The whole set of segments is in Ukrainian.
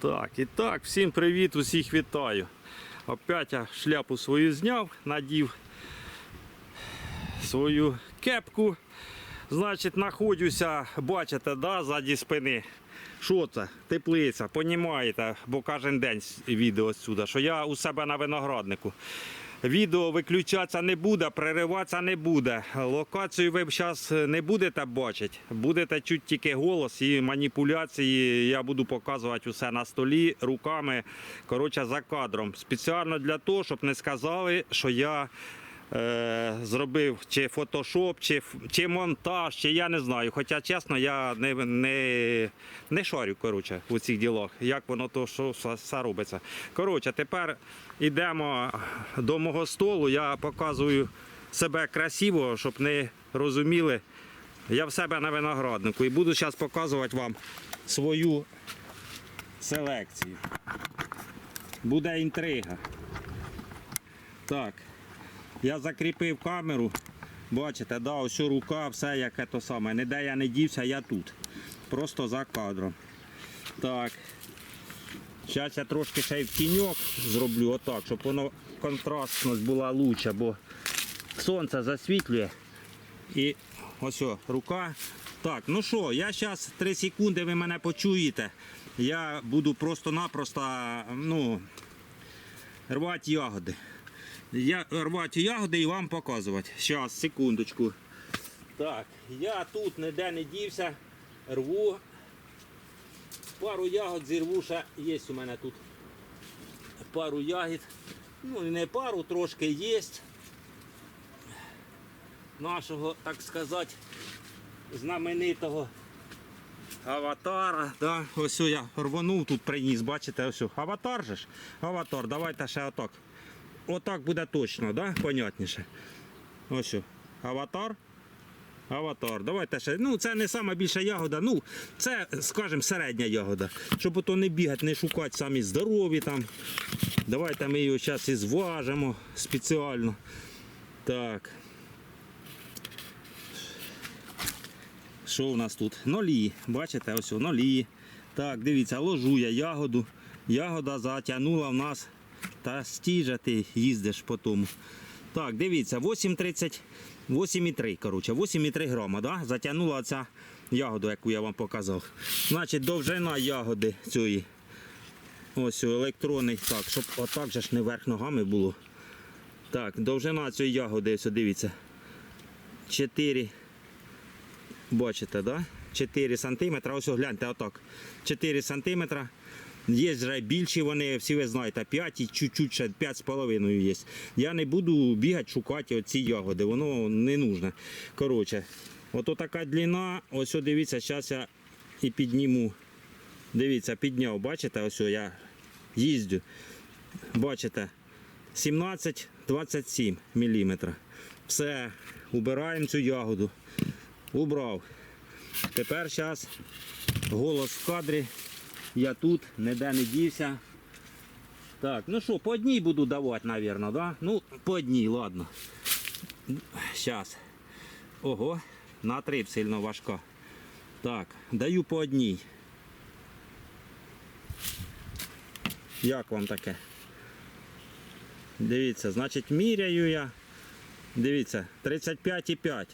Так, і так, всім привіт, усіх вітаю. Опять я шляпу свою зняв, надів свою кепку. Значить, знаходжуся, бачите, да, ззаді спини. Що це? Теплиця, понімаєте, бо кожен день відео сюди, що я у себе на винограднику. Відео виключатися не буде, перериватися не буде. Локацію ви зараз не будете бачити. Будете чути тільки голос і маніпуляції. Я буду показувати усе на столі руками. Коротше, за кадром. Спеціально для того, щоб не сказали, що я зробив чи фотошоп, чи, чи монтаж, чи я не знаю. Хоча, чесно, я не, не, не шарю коротше, у цих ділах, як воно то що все робиться. Коротше, тепер йдемо до мого столу. Я показую себе красиво, щоб не розуміли. Я в себе на винограднику і буду зараз показувати вам свою селекцію. Буде інтрига. Так. Я закріпив камеру. Бачите, да, ось рука, все яке то саме. Ніде я не дівся, я тут. Просто за кадром. Так. Зараз я трошки ще й в тіньок зроблю отак, щоб воно контрастність була лучша, бо сонце засвітлює. І ось о, рука. Так, ну що, я зараз 3 секунди ви мене почуєте. Я буду просто-напросто ну, рвати ягоди. Я рвати ягоди і вам показувати. Зараз, секундочку. Так, я тут ніде не дівся, рву. Пару ягод зірву ще є у мене тут. Пару ягід. Ну, не пару, трошки є. Нашого, так сказати, знаменитого аватара. Да? Ось я рванув тут приніс, бачите, ось. Аватар же ж? Аватар, давайте ще отак. Отак буде точно, да? понятніше. Ось. о. Аватар. Аватар. Давайте ще. Ну, це не сама більша ягода. Ну, це, скажімо, середня ягода. Щоб ото не бігати, не шукати самі здорові там. Давайте ми його зараз і зважимо спеціально. Так. Що в нас тут? Нолі. Бачите, ось нолі. Так, дивіться, ложу я ягоду. Ягода затягнула в нас та стіжа ти їздиш по тому. Так, дивіться, 8,30, 8,3, коротше, 8,3 грама, да? затягнула ця ягода, яку я вам показав. Значить, довжина ягоди цієї. Ось електронний, так, щоб отак же ж не верх ногами було. Так, довжина цієї ягоди, ось дивіться. 4, бачите, да? 4 сантиметра, ось гляньте, отак. 4 сантиметра. Є вже більші вони, всі ви знаєте, 5 і чуть-чуть ще 5,5 є. Я не буду бігати, шукати оці ягоди, воно не нужно. Коротше, ото така длина, ось дивіться, зараз я і підніму. Дивіться, підняв, бачите, ось я їздю. Бачите, 17-27 мм. Все, убираємо цю ягоду. Убрав. Тепер зараз голос в кадрі. Я тут, ніде не дівся. Так, ну що, по одній буду давати, мабуть, да? Ну, по одній, ладно. Зараз. Ого, натрив сильно важка. Так, даю по одній. Як вам таке? Дивіться, значить, міряю я. Дивіться, 35,5.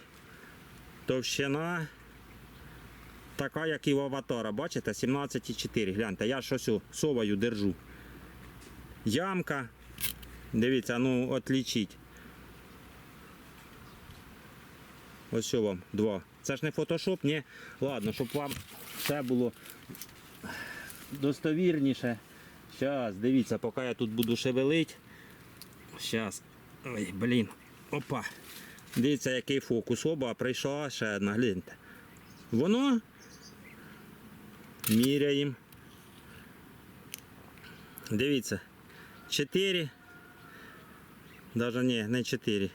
Товщина така, як і в аватара, бачите, 17,4. Гляньте, я щось совою держу. Ямка. Дивіться, ну отлічіть. Ось вам, два. Це ж не фотошоп, ні. Ладно, щоб вам все було достовірніше. Зараз, дивіться, поки я тут буду шевелить. Зараз. Ой, блін. Опа. Дивіться, який фокус. Оба, прийшла ще одна, гляньте. Воно міряємо. Дивіться. 4. Даже ні, не 4.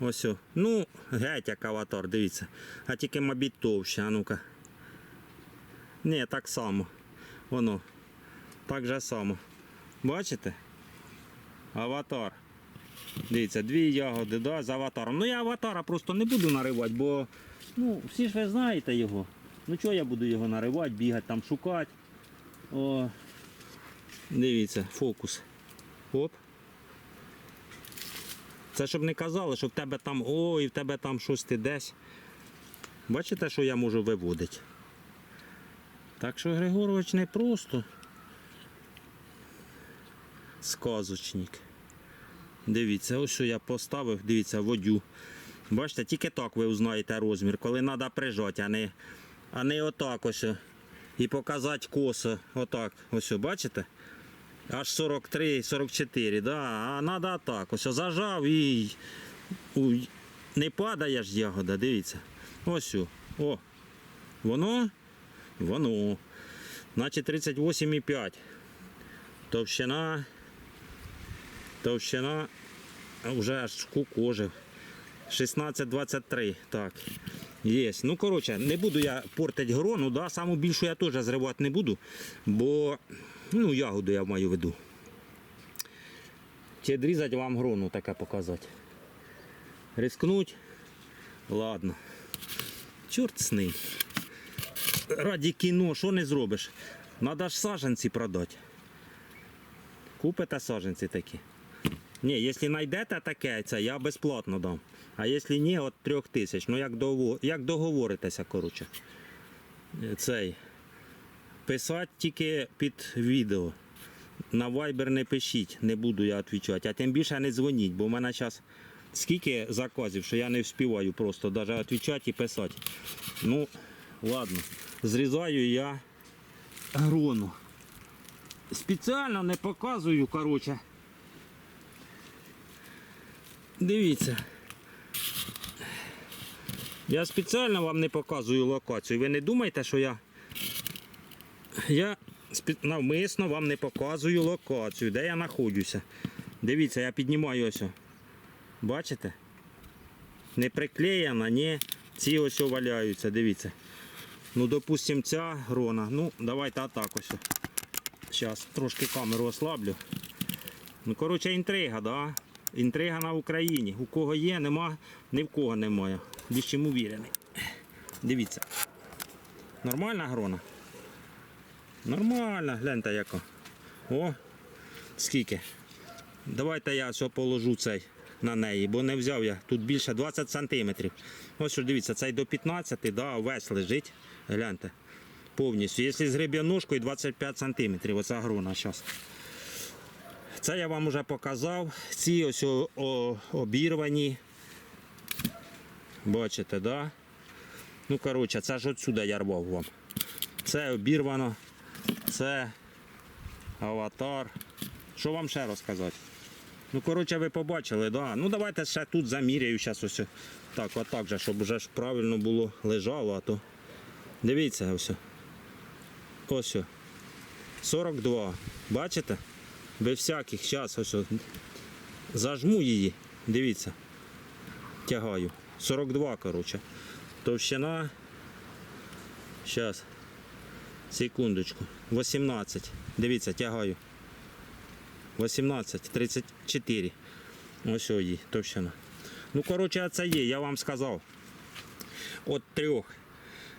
Ось. о. Ну, геть як аватар, дивіться. А тільки, мабуть, товще, а ну-ка. Ні, так само. Воно. Так же само. Бачите? Аватар. Дивіться, дві ягоди да, з аватаром. Ну я аватара просто не буду наривати, бо ну, всі ж ви знаєте його. Ну чого я буду його наривати, бігати там шукати. О, Дивіться, фокус. Оп. Це щоб не казали, що в тебе там ой, в тебе там щось ти десь. Бачите, що я можу виводити? Так що Григорович не просто сказочник. Дивіться, ось що я поставив, дивіться, водю. Бачите, тільки так ви узнаєте розмір, коли треба прижати, а не, а не отак ось. І показати косо. Отак. Ось, бачите? Аж 43-44, да? а треба так. Ось зажав і Уй, не падає ж ягода, дивіться. Ось. О. Воно? Воно. Значить 38,5. Товщина. Товщина вже аж кукожив. 16,23. Так. Є. Ну, коротше, не буду я портити грону, да? саму більшу я теж зривати не буду, бо ну, ягоду я маю виду. Чи відрізати вам грону таке показати. Рискнуть? Ладно. Чорт з ним. Раді кіно, що не зробиш? Надо ж саженці продати. Купите саженці такі. Ні, якщо знайдете таке, це я безплатно дам. А якщо ні, от трьох тисяч. Ну як, договор... як договоритеся, коротше. Цей. Писати тільки під відео. На Viber не пишіть, не буду я відповідати. А тим більше не дзвоніть, бо в мене зараз скільки заказів, що я не вспіваю просто навіть відповідати і писати. Ну, ладно. Зрізаю я грону. Спеціально не показую, коротше. Дивіться. Я спеціально вам не показую локацію. Ви не думайте, що я. Я навмисно вам не показую локацію, де я знаходжуся. Дивіться, я піднімаю ось. Бачите? Не приклеєна, ні. Ці ось валяються, дивіться. Ну, допустим, ця грона. Ну, давайте отак ось. Зараз трошки камеру ослаблю. Ну, коротше, інтрига, да? Інтрига на Україні. У кого є, нема, ні в кого немає. Більш чим увірений. Дивіться. Нормальна грона? Нормальна, гляньте яка. О, скільки. Давайте я все положу цей на неї, бо не взяв я. Тут більше 20 сантиметрів. Ось що дивіться, цей до 15, да, весь лежить. Гляньте. Повністю. Якщо з греб'яножкою 25 сантиметрів, оця грона зараз. Це я вам вже показав. Ці ось о, о, обірвані. Бачите, да? Ну, коротше, це ж отсюди я рвав вам. Це обірвано. Це аватар. Що вам ще розказати? Ну, коротше, ви побачили, да? Ну давайте ще тут заміряю зараз ось. Так, отак же, щоб вже ж правильно було лежало, а то. Дивіться ось. Ось. 42. Бачите? Без всяких. Зараз ось. Зажму її. Дивіться. Тягаю. 42, коротше. Товщина. Зараз. Секундочку. 18. Дивіться, тягаю. 18, 34. Ось її товщина. Ну, коротше, це є, я вам сказав. От трьох.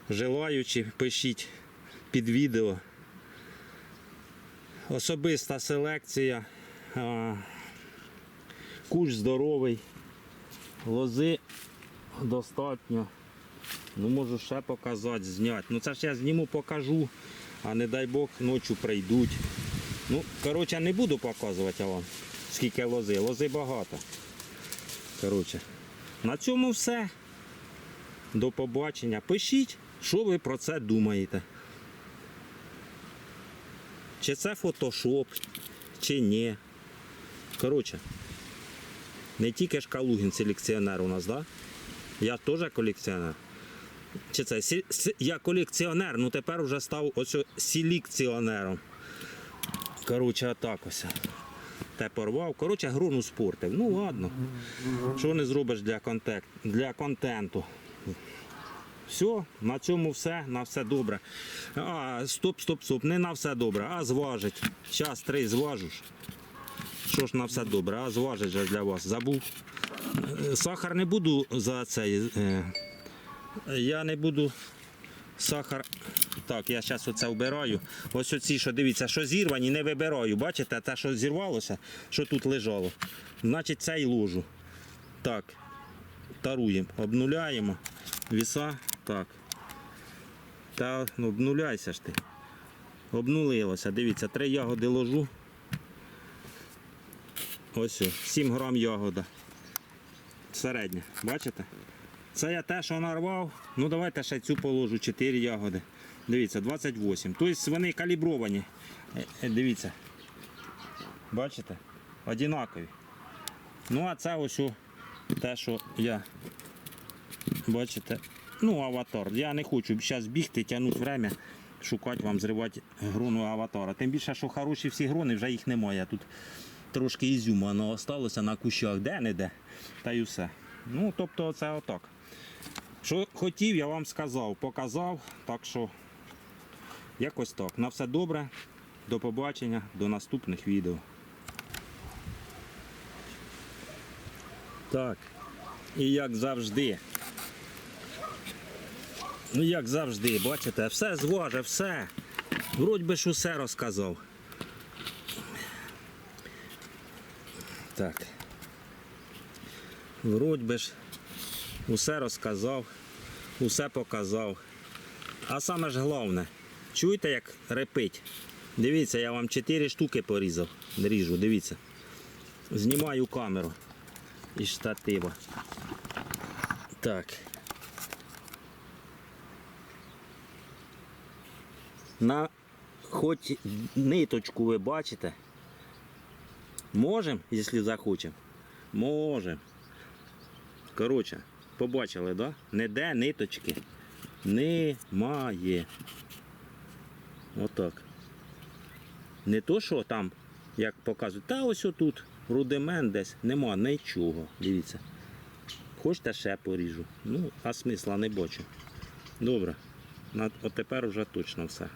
Желаючи, пишіть під відео. Особиста селекція. Куш здоровий. Лози достатньо. Ну, можу ще показати, зняти. Ну це ж я зніму, покажу, а не дай Бог ночі прийдуть. Ну, коротше, не буду показувати вам, скільки лози. Лози багато. Коротше, на цьому все. До побачення. Пишіть, що ви про це думаєте. Чи це фотошоп, чи ні. Коротше, не тільки ж Калугін селекціонер у нас, да? Я теж колекціонер. Чи це я колекціонер, ну тепер вже став ось селекціонером. Коротше, отак ось. Те порвав. Коротше, груну спортив. Ну ладно. Що не зробиш для, контент, для контенту? Все, на цьому все, на все добре. А, стоп, стоп, стоп, не на все добре, а зважить. Зараз три зважу. ж. Що ж на все добре, а зважить же для вас. Забув. Сахар не буду за цей. е, Я не буду сахар Так, я зараз оце вбираю. Ось оці, що дивіться, що зірвані, не вибираю. Бачите, те, що зірвалося, що тут лежало. Значить, це і ложу. Так. Таруємо. Обнуляємо. Віса. Так. Та ну, обнуляйся ж ти. Обнулилося. Дивіться, три ягоди ложу. Ось, 7 грам ягода. Середня. Бачите? Це я те, що нарвав. Ну давайте ще цю положу, 4 ягоди. Дивіться, 28. Тобто вони калібровані. Е, е, Дивіться. Бачите? Одинакові. Ну, а це ось те, що я. Бачите? Ну, аватар. Я не хочу зараз бігти, тягнути время, шукати вам, зривати грону аватара. Тим більше, що хороші всі грони, вже їх немає. Тут трошки воно осталося на кущах, де-не-де. Та й все. Ну, тобто, це отак. Що хотів, я вам сказав, показав. Так що якось так. На все добре. До побачення, до наступних відео. Так. І як завжди. Ну, як завжди, бачите, все зваже, все. Вроді би ж усе розказав. Так. Вроді би ж усе розказав, усе показав. А саме ж головне, чуєте, як репить? Дивіться, я вам 4 штуки порізав. Ріжу, дивіться. Знімаю камеру із штатива. Так. На хоч ниточку ви бачите. Можемо, якщо захочемо. Можемо. Коротше, побачили, да? Ніде ниточки немає. Отак. Не то, що там, як показують, та ось отут, рудимент десь, нема нічого. Дивіться. Хочете ще поріжу. Ну, а смисла не бачу. Добре. От тепер вже точно все.